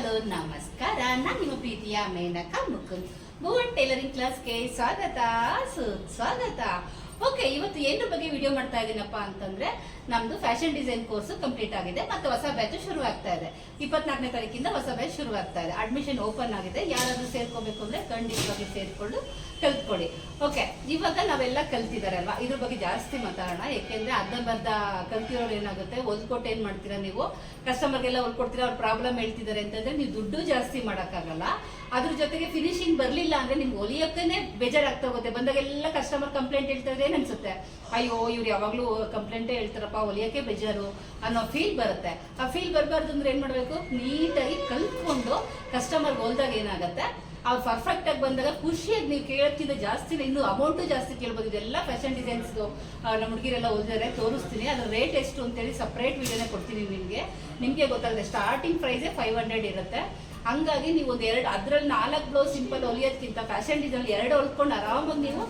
Hello ನಮಸ್ಕಾರ. ನಾನು ನಿಮ್ಮ ಪ್ರೀತಿಯ ಮೇನಕ ಮುಕುಂದ್. ಭುವನ್ ಟೈಲರಿಂಗ್ ಕ್ಲಾಸ್ಗೆ ಸ್ವಾಗತ ಸುಸ್ವಾಗತ ಓಕೆ ಇವತ್ತು ಏನ್ರ ಬಗ್ಗೆ ವಿಡಿಯೋ ಮಾಡ್ತಾ ಇದ್ದೀನಪ್ಪ ಅಂತಂದ್ರೆ, ನಮ್ದು ಫ್ಯಾಷನ್ ಡಿಸೈನ್ ಕೋರ್ಸ್ ಕಂಪ್ಲೀಟ್ ಆಗಿದೆ ಮತ್ತೆ ಹೊಸ ಬ್ಯಾಚ್ ಶುರು ಆಗ್ತಾ ಇದೆ. ಇಪ್ಪತ್ನಾಲ್ಕನೇ ತಾರೀಕಿಂದ ಹೊಸ ಬ್ಯಾಚ್ ಶುರು ಆಗ್ತಾ ಇದೆ. ಅಡ್ಮಿಷನ್ ಓಪನ್ ಆಗಿದೆ. ಯಾರಾದ್ರೂ ಸೇರ್ಕೋಬೇಕು ಅಂದ್ರೆ ಖಂಡಿತವಾಗಿ ಸೇರ್ಕೊಂಡು ಕಲ್ತ್ಕೊಳ್ಳಿ. ಓಕೆ ಇವಾಗ ನಾವೆಲ್ಲ ಕಲ್ತಿದಾರಲ್ವಾ ಇದ್ರ ಬಗ್ಗೆ ಜಾಸ್ತಿ ಮಾತಾಡೋಣ. ಯಾಕೆಂದ್ರೆ ಅರ್ಧಂಬರ್ಧ ಕಲ್ತಿರೋರು ಏನಾಗುತ್ತೆ? ಹೊಲ್ಕೊಟ್ಟು ಏನ್ ಮಾಡ್ತೀರಾ ನೀವು? ಕಸ್ಟಮರ್ಗೆಲ್ಲ ಹೊಲ್ಕೊಡ್ತೀರಾ? ಅವ್ರ ಪ್ರಾಬ್ಲಮ್ ಹೇಳ್ತಿದ್ದಾರೆ ಅಂತಂದ್ರೆ ನೀವು ದುಡ್ಡು ಜಾಸ್ತಿ ಮಾಡೋಕ್ಕಾಗಲ್ಲ. ಅದ್ರ ಜೊತೆಗೆ ಫಿನಿಶಿಂಗ್ ಬರ್ಲಿಲ್ಲ ಅಂದ್ರೆ ನಿಮ್ಗೆ ಹೊಲಿಯಕ್ಕೇನೆ ಬೇಜಾರಾಗ್ತಾ ಹೋಗುತ್ತೆ ಬಂದಾಗೆಲ್ಲ ಕಸ್ಟಮರ್ ಕಂಪ್ಲೇಂಟ್ ಹೇಳ್ತಾರೆ ಏನ್ ಅನ್ಸುತ್ತೆ ಅಯ್ಯೋ, ಇವ್ರು ಯಾವಾಗ್ಲೂ ಕಂಪ್ಲೇಂಟೇ ಹೇಳ್ತಾರಪ್ಪ ಹೊಲಿಯಕ್ಕೆ ಬೇಜಾರು ಅನ್ನೋ ಫೀಲ್ ಬರುತ್ತೆ. ಆ ಫೀಲ್ ಬರಬಾರ್ದು ಅಂದ್ರೆ ಏನ್ ಮಾಡ್ಬೇಕು? ನೀಟಾಗಿ ಕಲ್ತ್ಕೊಂಡು ಕಸ್ಟಮರ್ ಹೋಲ್ದಾಗ ಏನಾಗುತ್ತೆ? ಅವ್ರು ಪರ್ಫೆಕ್ಟ್ ಆಗಿ ಬಂದಾಗ ಖುಷಿಯಾಗಿ ನೀವು ಕೇಳೋಕ್ಕಿಂತ ಜಾಸ್ತಿ ಇನ್ನು ಅಮೌಂಟು ಜಾಸ್ತಿ ಕೇಳ್ಬೋದು. ಇದೆಲ್ಲ ಫ್ಯಾಷನ್ ಡಿಸೈನ್ಸ್ ನಮ್ಮ ಹುಡುಗಿರೆಲ್ಲ ಓದಿದ್ರೆ ತೋರಿಸ್ತೀನಿ. ಅದ್ರ ರೇಟ್ ಎಷ್ಟು ಅಂತೇಳಿ ಸಪ್ರೇಟ್ ವಿಡಿಯೋನೇ ಕೊಡ್ತೀನಿ ನಿಮಗೆ. ನಿಮಗೆ ಗೊತ್ತಾಗುತ್ತೆ ಸ್ಟಾರ್ಟಿಂಗ್ ಪ್ರೈಸೇ ಫೈವ್ ಹಂಡ್ರೆಡ್ ಇರುತ್ತೆ. ಹಂಗಾಗಿ ನೀವು ಒಂದು ಎರಡು ಅದ್ರಲ್ಲಿ ನಾಲ್ಕು ಬ್ಲೌಸ್ ಸಿಂಪಲ್ ಹೊಲಿಯೋದ್ಕಿಂತ ಫ್ಯಾಷನ್ ಡಿಸೈನ್ ಎರಡು ಹೊಲ್ಕೊಂಡು ಆರಾಮಾಗಿ ನೀವು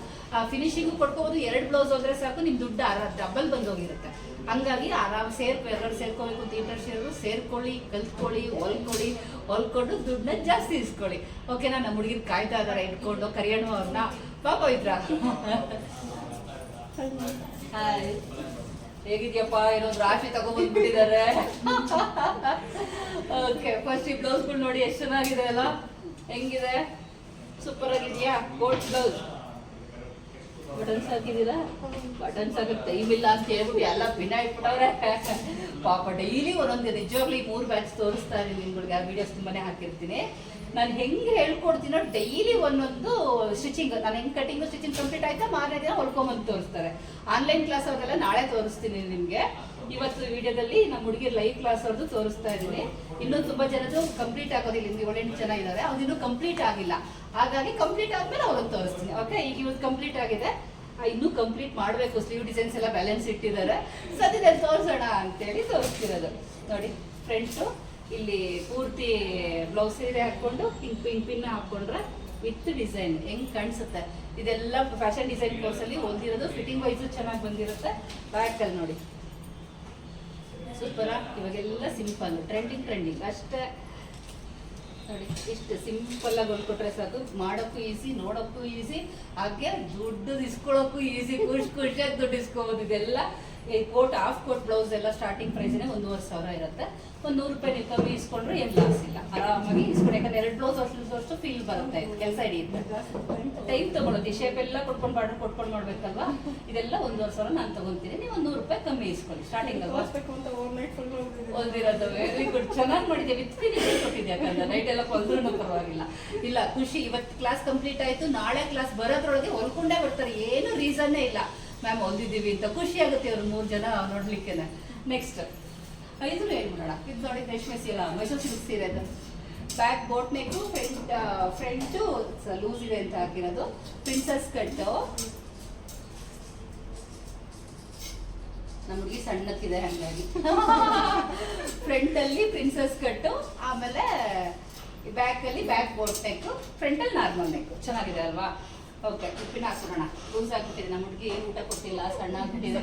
ಫಿನಿಶಿಂಗು ಕೊಡ್ಕೋಬೋದು ಎರಡು ಬ್ಲೌಸ್ ಹೋದ್ರೆ ಸಾಕು ನಿಮ್ಮ ದುಡ್ಡು ಡಬಲ್ ಬಂದೋಗಿರುತ್ತೆ. ಹಂಗಾಗಿ ಆರಾಮ್ ಸೇರ್ಕೊ ಎರಡು ಸೇರ್ಕೋಬೇಕು ಅಂತ ಇಂಟ್ರೆಸ್ಟ್ ಇರೋರು ಸೇರ್ಕೊಳ್ಳಿ ಕಲ್ತ್ಕೊಳ್ಳಿ ಹೊಲ್ಕೊಳ್ಳಿ ಹೊಲ್ಕೊಂಡು ದುಡ್ಡನ್ನ ಜಾಸ್ತಿ ಇಸ್ಕೊಳ್ಳಿ. ಓಕೆನಾ ನಮ್ಮ ಹುಡುಗಿರ್ ಕಾಯ್ತಾ ಇದಾರೆ ಇಟ್ಕೊಂಡು ಕರಿಯೋಣ ಅವ್ರನ್ನ ಪಾಪ ಇದ್ರ. ಹಾಯ್ ಹೇಗಿದ್ಯಪ್ಪ? ಏನೋ ರಾಶಿ ತಗೊಂಡ್ಬಂದ್ಬಿಟ್ಟಿದ್ದಾರೆ? ಓಕೆ ಫಸ್ಟ್ ಈ ಬ್ಲೌಸ್ಗಳು ನೋಡಿ ಎಷ್ಟು ಚೆನ್ನಾಗಿದೆ ಅಲ್ಲ? ಹೆಂಗಿದೆ? ಸೂಪರ್ ಆಗಿದೆಯಾ? ಗೋಲ್ಡ್ ಬ್ಲೌಸ್ ಬಟನ್ಸ್ ಹಾಕಿದ್ದೀರಾ? ಬಟನ್ಸ್ ಹಾಕಕ್ ಟೈಮ್ ಇಲ್ಲ ಅಂತ ಹೇಳ್ಬಿಟ್ಟು ಎಲ್ಲ ಭಿನ್ನ ಇಟ್ಬಿಟ್ಟವ್ರೆ ಪಾಪ ಡೈಲಿ ಒಂದೊಂದು ನಿಜವಾಗ್ಲಿ ಮೂರು ಬ್ಯಾಚ್ ತೋರಿಸ್ತಾ ಇದ್ದೀನಿ ನಿಮ್ಗಳಿಗೆ. ಆ ವಿಡಿಯೋಸ್ ತುಂಬಾನೇ ಹಾಕಿರ್ತೀನಿ. ನಾನು ಹೆಂಗೆ ಹೇಳ್ಕೊಡ್ತೀನೋ ಡೈಲಿ ಒಂದೊಂದು ಸ್ಟಿಚಿಂಗ್ ನಾನು ಹೆಂಗ್ ಕಟಿಂಗ್ ಸ್ಟಿಚಿಂಗ್ ಕಂಪ್ಲೀಟ್ ಆಯ್ತಾ ಮಾರನೇ ದಿನ ಹೊಡ್ಕೊಂಬಂದು ತೋರಿಸ್ತಾರೆ. ಆನ್ಲೈನ್ ಕ್ಲಾಸ್ ಅವ್ರೆಲ್ಲ ನಾಳೆ ತೋರಿಸ್ತೀನಿ ನಿಮಗೆ. ಇವತ್ತು ವಿಡಿಯೋದಲ್ಲಿ ನಮ್ಮ ಹುಡುಗಿ ಲೈವ್ ಕ್ಲಾಸ್ ಅವ್ರದ್ದು ತೋರಿಸ್ತಾ ಇದ್ದೀನಿ. ಇನ್ನೂ ತುಂಬಾ ಜನದ್ದು ಕಂಪ್ಲೀಟ್ ಆಗೋದಿಲ್ಲ, ನಿಮ್ಗೆ ಏಳೆಂಟು ಜನ ಇದ್ದಾರೆ ಅವ್ರು ಕಂಪ್ಲೀಟ್ ಆಗಿಲ್ಲ. ಹಾಗಾಗಿ ಕಂಪ್ಲೀಟ್ ಆದ್ಮೇಲೆ ಅವ್ರನ್ನ ತೋರಿಸ್ತೀನಿ ಓಕೆ ಈಗ ಇವತ್ತು ಕಂಪ್ಲೀಟ್ ಆಗಿದೆ. ಇನ್ನೂ ಕಂಪ್ಲೀಟ್ ಮಾಡಬೇಕು. ಸ್ಲೀವ್ ಡಿಸೈನ್ಸ್ ಎಲ್ಲ ಬ್ಯಾಲೆನ್ಸ್ ಇಟ್ಟಿದ್ದಾರೆ. ಸದ್ಯದಲ್ಲಿ ತೋರಿಸೋಣ ಅಂತೇಳಿ ತೋರಿಸ್ತಿರೋದು. ನೋಡಿ ಫ್ರೆಂಡ್ಸು ಇಲ್ಲಿ ಪೂರ್ತಿ ಬ್ಲೌಸ್ ಸೀರೆ ಹಾಕೊಂಡು ಪಿಂಕ್ ಪಿಂಕ್ ಪಿನ್ ಹಾಕೊಂಡ್ರೆ ವಿತ್ ಡಿಸೈನ್ ಹೆಂಗ್ ಕಾಣಿಸುತ್ತೆ ಇದೆಲ್ಲ ಫ್ಯಾಷನ್ ಡಿಸೈನ್ ಕೋರ್ಸಲ್ಲಿ ಓದಿರೋದು ಫಿಟ್ಟಿಂಗ್ ವೈಸು ಚೆನ್ನಾಗಿ ಬಂದಿರುತ್ತೆ ಬ್ಯಾಕಲ್ಲಿ ನೋಡಿ ಸೂಪರಾ ಇವಾಗೆಲ್ಲ ಸಿಂಪಲ್ ಟ್ರೆಂಡಿಂಗ್ ಟ್ರೆಂಡಿಂಗ್ ಅಷ್ಟೇ ನೋಡಿ ಇಷ್ಟು ಸಿಂಪಲ್ ಆಗಿ ಹೊಲ್ಕೊಟ್ರೆ ಸಾಕು ಮಾಡೋಕ್ಕೂ ಈಸಿ ನೋಡೋಕ್ಕೂ ಈಸಿ ಹಾಗೆ ದುಡ್ಡು ಇಸ್ಕೊಳ್ಳೋಕ್ಕೂ ಈಸಿ ಖುಷಿ ಖುಷಿಯಾಗಿ ದುಡ್ಡು ಇಸ್ಕೋಬೋದು ಇದೆಲ್ಲ ಈ ಕೋಟ್ ಹಾಫ್ ಕೋಟ್ ಬ್ಲೌಸ್ ಎಲ್ಲ ಸ್ಟಾರ್ಟಿಂಗ್ ಪ್ರೈಸ್ನೆ ಒಂದೂವರೆ ಸಾವಿರ ಇರುತ್ತೆ. ಒಂದು ನೂರು ರೂಪಾಯಿ ನೀವು ಕಮ್ಮಿ ಇಸ್ಕೊಂಡ್ರೆ ಏನು ಲಾಸ್ ಇಲ್ಲ. ಆರಾಮಾಗಿ ಇಸ್ಕೊಂಡು ಯಾಕಂದ್ರೆ ಎರಡು ಬ್ಲೌಸ್ ಅಷ್ಟು ಅಷ್ಟು ಫೀಲ್ ಬರುತ್ತೆ ಕೆಲಸ ಹಿಡಿಯುತ್ತೆ. ಟೈಮ್ ತಗೊಳುತ್ತೆ ಶೇಪ್ ಎಲ್ಲ ಕೊಟ್ಕೊಂಡು ಬಾರ್ಡರ್ ಕೊಟ್ಕೊಂಡು ಮಾಡ್ಬೇಕಲ್ವಾ? ಇದೆಲ್ಲ ಒಂದೂವರೆ ಸಾವಿರ ನಾನು ತಗೊಂತೀನಿ. ನೀವು ಒಂದು ನೂರು ರೂಪಾಯಿ ಕಮ್ಮಿ ಇಸ್ಕೊಳ್ಳಿ. ಸ್ಟಾರ್ಟಿಂಗ್ ಓದಿರೋದು ವೆರಿ ಗುಡ್ ಚೆನ್ನಾಗಿ ಮಾಡಿದೆ ವಿತ್ ಫಿನಿಶಿಂಗ್ ಕೊಟ್ಟಿದ್ದೆ ಯಾಕಂದ್ರೆ ನೈಟ್ ಎಲ್ಲ ಕೊಂದ್ರೂ ಪರವಾಗಿಲ್ಲ. ಇಲ್ಲ ಖುಷಿ. ಇವತ್ತು ಕ್ಲಾಸ್ ಕಂಪ್ಲೀಟ್ ಆಯ್ತು. ನಾಳೆ ಕ್ಲಾಸ್ ಬರೋದ್ರೊಳಗೆ ಹೊಲ್ಕೊಂಡೇ ಬರ್ತಾರೆ. ಏನು ರೀಸನ್ನೇ ಇಲ್ಲ. ಮ್ಯಾಮ್ ಹೊಂದಿದ್ದೀವಿ ಅಂತ. ಖುಷಿ ಆಗುತ್ತೆ ಅವ್ರು ಮೂರು ಜನ ನೋಡ್ಲಿಕ್ಕೆ ನೆಕ್ಸ್ಟ್ ಇದು ಹೇಳ್ಬಿಡೋಣ ಇದು ನೋಡಿ, ರೇಷ್ಮೆ ಸೀರೆ, ಮೈಸೂರು ಸಿಲ್ಕ್ ಸೀರೆ ಅದು. Back boat neck front front loose ಇದೆ ಅಂತ ಹಾಕಿರೋದು. ಪ್ರಿನ್ಸಸ್ ಕಟ್ಟು ನಮಗೆ ಸಣ್ಣಕ್ಕಿದೆ ಹಾಗಾಗಿ. ಫ್ರಂಟ್ ಅಲ್ಲಿ ಪ್ರಿನ್ಸಸ್ ಕಟ್ಟು ಆಮೇಲೆ ಬ್ಯಾಕ್ ಅಲ್ಲಿ ಬ್ಯಾಕ್ ಬೋಟ್ ನೆಕ್ ಫ್ರಂಟ್ ಅಲ್ಲಿ ನಾರ್ಮಲ್ ನೆಕ್ ಚೆನ್ನಾಗಿದೆ ಅಲ್ವಾ? ಓಕೆ, ಉಪ್ಪಿನ ಹಾಕೋಣ ಲೂಸ್ ಆಗ್ಬಿಟ್ಟಿದೆ ನಮ್ಮ ಹುಡುಗಿ ಊಟ ಕೊಟ್ಟಿಲ್ಲ, ಸಣ್ಣ ಆಗ್ಬಿಟ್ಟಿದೆ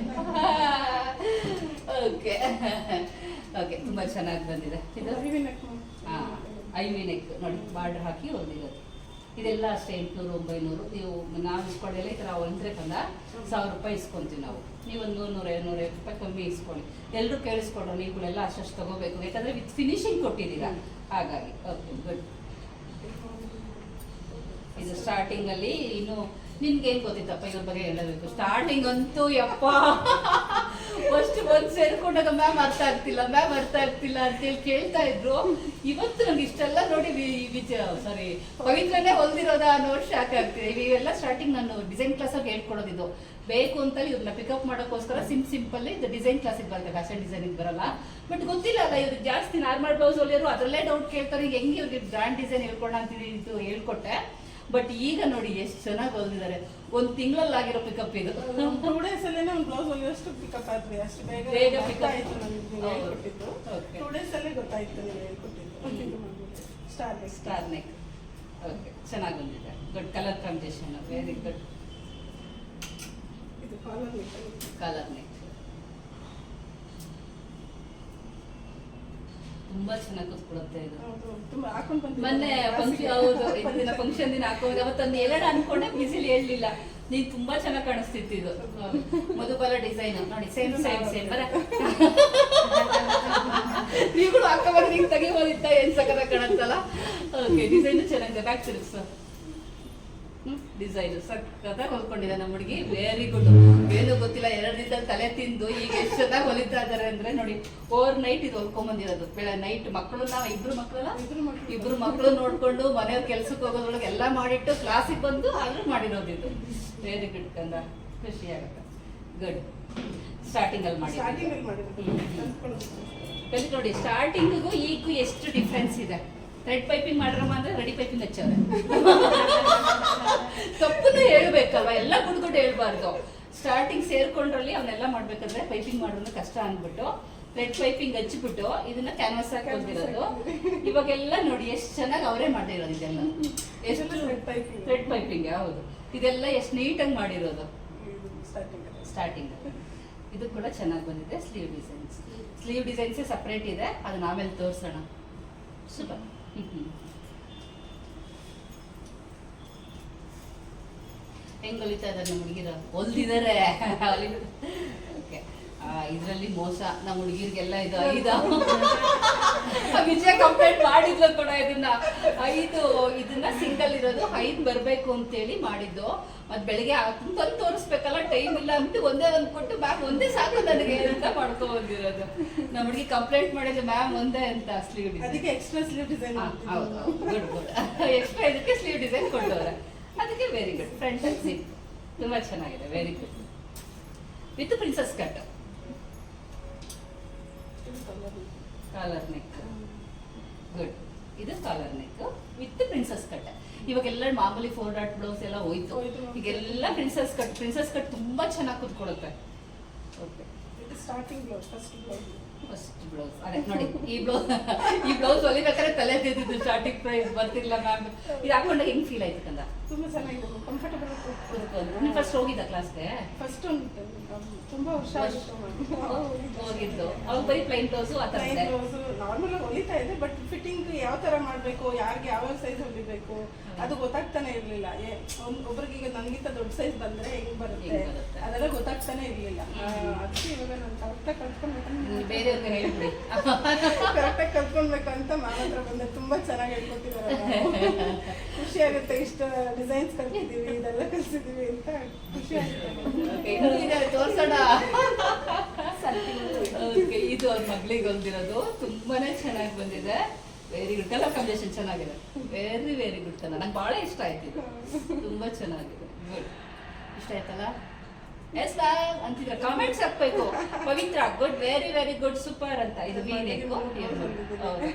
ಓಕೆ. ಓಕೆ, ತುಂಬ ಚೆನ್ನಾಗಿ ಬಂದಿದೆ. ಇದು? ಹಾ ಐವಿ ನೆಕ್ ನೋಡಿ, ಬಾರ್ಡ್ರ್ ಹಾಕಿ ಹೊಂದಿರೋದು ಇದೆಲ್ಲ ಅಷ್ಟೇ, ಎಂಟುನೂರು, ಒಂಬೈನೂರು. ನೀವು ನಾವು ಇಸ್ಕೊಳ್ಳೆಲ್ಲ ಈ ಥರ ಒಂದರೆ ಕಂದ ಸಾವಿರ ರೂಪಾಯಿ ಇಸ್ಕೊಂತೀವಿ ನಾವು. ನೀವು ಒಂದು ನೂರ ನೂರೈವತ್ತು ರೂಪಾಯಿ ಕಮ್ಮಿ ಇಸ್ಕೊಳ್ಳಿ. ಎಲ್ಲರೂ ಕೇಳಿಸ್ಕೊಂಡ್ರು ನೀವುಗಳೆಲ್ಲ ಅಷ್ಟು ತಗೋಬೇಕು. ಯಾಕಂದ್ರೆ ವಿತ್ ಫಿನಿಶಿಂಗ್ ಕೊಟ್ಟಿದ್ದೀರಾ. ಹಾಗಾಗಿ, ಓಕೆ ಗುಡ್ ಇದು ಸ್ಟಾರ್ಟಿಂಗ್ ಅಲ್ಲಿ ಇನ್ನು ನಿನ್ಗೆ ಏನ್ ಗೊತ್ತಿತ್ತಪ್ಪ ಇದ್ರ ಬಗ್ಗೆ ಹೇಳಬೇಕು? ಸ್ಟಾರ್ಟಿಂಗ್ ಅಂತೂ ಯಪ್ಪ. ಫಸ್ಟ್ ಬಂದು ಸೇರ್ಕೊಂಡಾಗ ಮ್ಯಾಮ್ ಅರ್ಥ ಆಗ್ತಿಲ್ಲ. ಮ್ಯಾಮ್ ಅರ್ಥ ಆಗ್ತಿಲ್ಲ ಅಂತೇಳಿ ಕೇಳ್ತಾ ಇದ್ರು. ಇವತ್ತು ನಂಗೆ ಇಷ್ಟೆಲ್ಲ ನೋಡಿ ವಿಚ ಸಾರಿ ಪವಿತ್ರನೇ ಹೊಲ್ದಿರೋದ ಅನ್ನೋ ಶಾಕ್ ಆಗ್ತಿದೆ. ಇವೆಲ್ಲ ಸ್ಟಾರ್ಟಿಂಗ್ ನಾನು ಡಿಸೈನ್ ಕ್ಲಾಸಾಗಿ ಹೇಳ್ಕೊಡೋದಿದ್ದು. ಬೇಕು ಅಂತ ಇವ್ರನ್ನ ಪಿಕಪ್ ಮಾಡೋಕ್ಕೋಸ್ಕರ ಸಿಮ್ ಸಿಂಪಲ್ ಇದು ಡಿಸೈನ್ ಕ್ಲಾಸಿಗೆ ಬರುತ್ತೆ ಫ್ಯಾಷನ್ ಡಿಸೈನಿಂಗ್ ಬರಲ್ಲ. ಬಟ್ ಗೊತ್ತಿಲ್ಲ ಅಲ್ಲ ಇವ್ರಿಗೆ ಜಾಸ್ತಿ ನಾರ್ಮಲ್ ಬ್ಲೌಸ್ ಹೊಲಿಯೋರು, ಅದರಲ್ಲೇ ಡೌಟ್ ಕೇಳ್ತಾರೆ. ಹೆಂಗೆ ಇವ್ರಿಗೆ ಬ್ರ್ಯಾಂಡ್ ಡಿಸೈನ್ ಹೇಳ್ಕೊಡೋಣ ಅಂತ ಹೇಳ್ಕೊಟ್ಟೆ. ಬಟ್ ಈಗ ನೋಡಿ ಎಷ್ಟು ಚೆನ್ನಾಗಿ ಹೊಲಿದಿದ್ದಾರೆ ಒಂದ್ ತಿಂಗಳಲ್ಲಿ ಆಗಿರೋ ಪಿಕಪ್ ಇದು ಟೂ ಡೇಸ್ ಅಲ್ಲೇ ಬ್ಲೌಸ್ ಹೊಲಿಯೋಷ್ಟು ಪಿಕಪ್ ಆದ್ವಿ ಅಷ್ಟು ಬೇಗ ಬೇಗ pick ಆಯ್ತು ನನಗೆ. ಹೇಳ್ಕೊಟ್ಟಿದ್ದು. ಟೂ ಡೇಸ್ ಅಲ್ಲೇ ಗೊತ್ತಾಯ್ತು ನೀವು ಹೇಳ್ಕೊಟ್ಟಿದ್ದು. ಸ್ಟಾರ್ ಸ್ಟಾರ್ ನೆಕ್ ಓಕೆ ಚೆನ್ನಾಗಿ ಬಂದಿದೆ good colour combination very good ಇದು ಕಾಲರ್ ಕಲರ್ ನೆಕ್ ತುಂಬಾ ಚೆನ್ನಾಗಿ ಕೂತ್ಕೊಳುತ್ತೆ ಇದು. ತುಂಬಾ ಹಾಕೊಂಡ್. ಮೊನ್ನೆ ಫಂಕ್ಷನ್ ಹೌದು ಇದನ್ನ ಫಂಕ್ಷನ್ ದಿನ ಹಾಕೋದು ಅವತ್ತೊಂದು ಎಲ್ಲರ ಅನ್ಕೊಂಡೆ ಬಿಸಿಲು ಹೇಳಲಿಲ್ಲ. ನೀನ್ ತುಂಬಾ ಚೆನ್ನಾಗಿ ಕಾಣಿಸ್ತಿತ್ತು ಇದು. ಮಧುಬಾಲ ಡಿಸೈನ್ ನೋಡಿ ಸೇಮ್ ಸೇಮ್ ಸೇಮ್ ಬರ. ನೀವುಗಳು ಹಾಕೋವಾಗ ನಿಂಗೆ ತೆಗಿಬೋದಿತ್ತ ಏನ್ ಸಕದ ಕಾಣತ್ತಲ್ಲ? ಓಕೆ ಡಿಸೈನ್ ಚೆನ್ನಾಗಿದೆ. ಬ್ಯಾಕ್ ತಿರುಗಿಸು ಡಿಸೈನ್ ಸಖತ್ ಹೊಲ್ಕೊಂಡಿದೆ ನಮ್ಮ ಹುಡುಗಿ. ವೆರಿ ಗುಡ್ ಏನು ಗೊತ್ತಿಲ್ಲ ಎರಡು ದಿನದಲ್ಲಿ ತಲೆ ತಿಂದು ಈಗ ಎಷ್ಟು ಚೆನ್ನಾಗಿ ಹೊಲಿತಾ ಇದಾರೆ ಅಂದ್ರೆ ನೋಡಿ ಓವರ್ ನೈಟ್ ಇದು ಹೊಲ್ಕೊಂಡ್ ಬಂದಿರೋದು ಬೆಳ ನೈಟ್ ಮಕ್ಕಳು ನಾವು ಇಬ್ರು ಮಕ್ಕಳಲ್ಲ ಇಬ್ರು ಮಕ್ಕಳು ನೋಡ್ಕೊಂಡು ಮನೆಯವ್ರ ಕೆಲ್ಸಕ್ಕೆ ಹೋಗೋದ್ರೊಳಗೆ ಎಲ್ಲ ಮಾಡಿಟ್ಟು ಕ್ಲಾಸಿಗೆ ಬಂದು ಆದ್ರೂ ಮಾಡಿರೋದು ಇದು. ವೆರಿ ಗುಡ್ ಕಂದ. ಖುಷಿ ಆಗತ್ತೆ. ಗುಡ್ ಸ್ಟಾರ್ಟಿಂಗ್ ಅಲ್ಲಿ ಮಾಡಿ ಕಲಿತು ನೋಡಿ ಸ್ಟಾರ್ಟಿಂಗಿಗೂ ಈಗೂ ಎಷ್ಟು ಡಿಫ್ರೆನ್ಸ್ ಇದೆ. ರೆಡ್ ಪೈಪಿಂಗ್ ಮಾಡ್ರಮ್ಮ ಅಂದ್ರೆ ರೆಡಿ ಪೈಪಿಂಗ್ ಹಚ್ಚವ್ರೆ. ತಪ್ಪನ್ನು ಹೇಳ್ಬೇಕಲ್ವ? ಎಲ್ಲ ಗುಡ್ಗುಡ್ ಹೇಳ್ಬಾರ್ದು. ಸ್ಟಾರ್ಟಿಂಗ್ ಸೇರ್ಕೊಂಡ್ರಲ್ಲಿ ಅವನ್ನೆಲ್ಲ ಮಾಡ್ಬೇಕಂದ್ರೆ ಪೈಪಿಂಗ್ ಮಾಡೋದು ಕಷ್ಟ ಅಂದ್ಬಿಟ್ಟು ರೆಡ್ ಪೈಪಿಂಗ್ ಹಚ್ಚಿಬಿಟ್ಟು ಇದನ್ನ ಕ್ಯಾನ್ವಾಸ್ ಆಗಿ ಬಂದಿರೋದು ಇವಾಗೆಲ್ಲ ನೋಡಿ ಎಷ್ಟು ಚೆನ್ನಾಗಿ ಅವರೇ ಮಾಡಿರೋದು ಇದೆಲ್ಲ. ಎಷ್ಟು ರೆಡ್ ಪೈಪಿಂಗ್. ರೆಡ್ ಪೈಪಿಂಗ್ ಹೌದು. ಇದೆಲ್ಲ ಎಷ್ಟು ನೀಟಾಗಿ ಮಾಡಿರೋದು? ಸ್ಟಾರ್ಟಿಂಗ್ ಇದು ಕೂಡ ಚೆನ್ನಾಗಿ ಬಂದಿದೆ ಸ್ಲೀವ್ ಡಿಸೈನ್ಸ್ ಸ್ಲೀವ್ ಡಿಸೈನ್ಸೇ ಸಪ್ರೇಟ್ ಇದೆ ಅದನ್ನ ಆಮೇಲೆ ತೋರಿಸೋಣ. ಸೂಪರ್. ಹೆಂಗ್ ಹೊಲಿತಾ ಇದ್ದಾರೆ ನಮ್ಮ ಹುಡುಗಿರ? ಹೊಲ್ದಿದ್ದಾರೆ. ಇದರಲ್ಲಿ ಮೋಸ ನಮ್ಮ ಹುಡುಗಿರಿಗೆಲ್ಲ ಇದು ಐದು. ವಿಜಯ ಕಂಪ್ಲೇಂಟ್ ಮಾಡಿದ್ಲು ಕೂಡ ಇದನ್ನ. ಐದು ಇದನ್ನ ಸಿಂಗಲ್ ಇರೋದು. ಐದು ಬರಬೇಕು ಅಂತೇಳಿ ಮಾಡಿದ್ದು. ಮತ್ತೆ ಬೆಳಿಗ್ಗೆ ತಂದು ತೋರಿಸ್ಬೇಕಲ್ಲ ಟೈಮ್ ಇಲ್ಲ ಅಂತ ಒಂದೇ ಒಂದು ಕೊಟ್ಟು ಮ್ಯಾಮ್ ಒಂದೇ ಸಾಕು ನನಗೆ ಅಂತ ಮಾಡ್ಕೊ ಬಂದಿರೋದು. ನಮ್ಮ ಹುಡುಗಿ ಕಂಪ್ಲೇಂಟ್ ಮಾಡಿದ್ರು ಮ್ಯಾಮ್ ಒಂದೇ ಅಂತ ಸ್ಲೀವ್ ಡಿಸೈನ್ ಅದಕ್ಕೆ ಎಕ್ಸ್ಟ್ರಾ ಸ್ಲೀವ್ ಡಿಸೈನ್ ಹೌದು ಗುಡ್ ಗುಡ್ ಎಕ್ಸ್ಟ್ರಾ ಇದಕ್ಕೆ ಸ್ಲೀವ್ ಡಿಸೈನ್ ಕೊಟ್ಟವ್ರೆ. ಅದಕ್ಕೆ ವೆರಿ ಗುಡ್ ಫ್ರಂಟ್ ಅಂಡ್ ತುಂಬಾ ಚೆನ್ನಾಗಿದೆ very good with princess cut collar neck good ಇದು collar neck with princess cut ಇವಾಗೆಲ್ಲ ಮಾಮೂಲಿ ಫೋರ್ ಡಾಟ್ ಬ್ಲೌಸ್ ಎಲ್ಲ ಹೋಯ್ತು. ಈಗೆಲ್ಲ ಪ್ರಿನ್ಸಸ್ ಕಟ್ ಪ್ರಿನ್ಸಸ್ ಕಟ್ ತುಂಬಾ ಚೆನ್ನಾಗಿ ಕುತ್ಕೊಳ್ಳುತ್ತೆ okay starting blouse first blouse first blouse ಅದೇ ನೋಡಿ ಈ ಬ್ಲೌಸ್ ಈ ಬ್ಲೌಸ್ ಹೊಲಿಬೇಕಾದ್ರೆ ತಲೆ ತಿಂದಿದ್ದು ಸ್ಟಾರ್ಟಿಂಗ್ ಪ್ರೈಸ್ ಬರ್ತಿಲ್ಲ ಮ್ಯಾಮ್ ಇದು ಹಾಕೊಂಡಾಗ ಹೆಂಗ್ ಫೀಲ್ ಆಯ್ತು ಕಂದ? ತುಂಬಾ ಚೆನ್ನಾಗಿದೆ ಕಂಫರ್ಟಬಲ್ ಫಸ್ಟ್ ಹೋಗಿದ್ದ ಕ್ಲಾಸ್ಗೆ ಫಸ್ಟ್ ಒಂದು. ತುಂಬಾ ಹೋಗಿದ್ದು. ಅವಾಗ ಬರೀ ಪ್ಲೈನ್ ಬ್ಲೌಸು ಆ ಥರ ನಾರ್ಮಲ್ ಆಗಿ ಹೊಲಿತಾ ಇದೆ ಬಟ್ ಫಿಟ್ಟಿಂಗ್ ಯಾವ ತರ ಮಾಡಬೇಕು ಯಾರಿಗೆ ಯಾವ ಸೈಜ್ ಹೊಲಿಬೇಕು ಅದು ಗೊತ್ತಾಗ್ತಾನೆ ಇರ್ಲಿಲ್ಲ. ಒಬ್ರಿಗೆ ಈಗ ನನ್ಗಿಂತ ದೊಡ್ಡ ಸೈಜ್ ಬಂದ್ರೆ ಹೆಂಗ್ ಬರುತ್ತೆ. ಅದೆಲ್ಲ ಗೊತ್ತಾಗ್ತಾನೆ ಇರ್ಲಿಲ್ಲ. ಅದಕ್ಕೆ ಇವಾಗ ನಾನು ಕರೆಕ್ಟಾಗಿ ಕಲ್ತ್ಕೊಳ್ಬೇಕಂತ ಹೇಳ್ಬಿಡಿ. ಕರೆಕ್ಟಾಗಿ ಕಲ್ತ್ಕೊಳ್ಬೇಕಂತ ಮಾವ ಹತ್ರ ಬಂದೆ. ತುಂಬಾ ಚೆನ್ನಾಗಿ ಹೇಳ್ಕೊಟ್ಟಿದ್ದಾರೆ ಖುಷಿ ಆಗುತ್ತೆ ಇಷ್ಟ ಡಿಸೈನ್ಸ್ ಕಲ್ತಿದೀವಿ ಇದೆಲ್ಲ ಕಲ್ಸಿದೀವಿ ಅಂತ ಖುಷಿ ಆಗುತ್ತೆ. ಓಕೆ ಇದು ಅವ್ರ ಮಗಳಿಗೆ ಹೊಲ್ದಿರೋದು ತುಂಬಾನೇ ಚೆನ್ನಾಗಿ ಬಂದಿದೆ. ವೆರಿ ಗುಡ್ ಕಲರ್ ಕಾಂಬಿನೇಷನ್ ಚೆನ್ನಾಗಿದೆ. ವೆರಿ ವೆರಿ ಗುಡ್ ಕಲರ್ ನಂಗೆ ಭಾಳ ಇಷ್ಟ ಆಯ್ತು ಇದು. ತುಂಬಾ ಚೆನ್ನಾಗಿದೆ. ಗುಡ್ ಇಷ್ಟ ಆಯ್ತಲ್ಲ? ಎಸ್ ಮ್ಯಾಮ್ ಅಂತಿದ್ರೆ ಕಾಮೆಂಟ್ಸ್ ಹಾಕ್ಬೇಕು. Pavitra good very very good super ಅಂತ. ಇದು